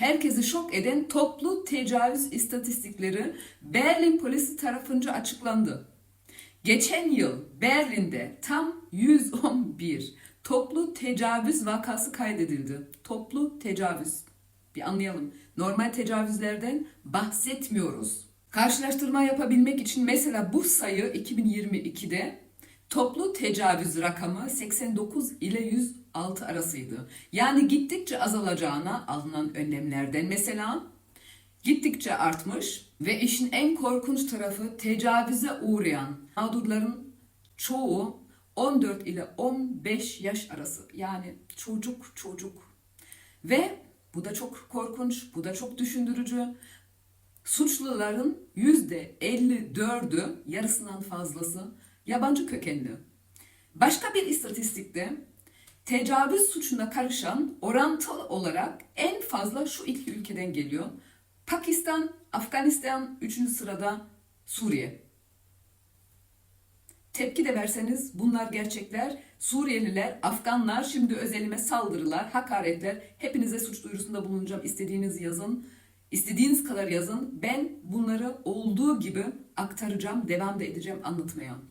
Herkesi şok eden toplu tecavüz istatistikleri Berlin polisi tarafınca açıklandı. Geçen yıl Berlin'de tam 111 toplu tecavüz vakası kaydedildi. Toplu tecavüz. Bir anlayalım. Normal tecavüzlerden bahsetmiyoruz. Karşılaştırma yapabilmek için mesela bu sayı 2022'de toplu tecavüz rakamı 89 ile 106 arasıydı. Yani gittikçe azalacağına alınan önlemlerden mesela gittikçe artmış ve işin en korkunç tarafı tecavüze uğrayan mağdurların çoğu 14 ile 15 yaş arası. Yani çocuk çocuk. Ve bu da çok korkunç, bu da çok düşündürücü. Suçluların %54'ü, yarısından fazlası yabancı kökenli. Başka bir istatistikte tecavüz suçuna karışan orantılı olarak en fazla şu iki ülkeden geliyor. Pakistan, Afganistan 3. sırada Suriye. Tepki de verseniz bunlar gerçekler. Suriyeliler, Afganlar şimdi özelime saldırılar, hakaretler. Hepinize suç duyurusunda bulunacağım. İstediğiniz yazın. İstediğiniz kadar yazın. Ben bunları olduğu gibi aktaracağım, devam da edeceğim anlatmaya.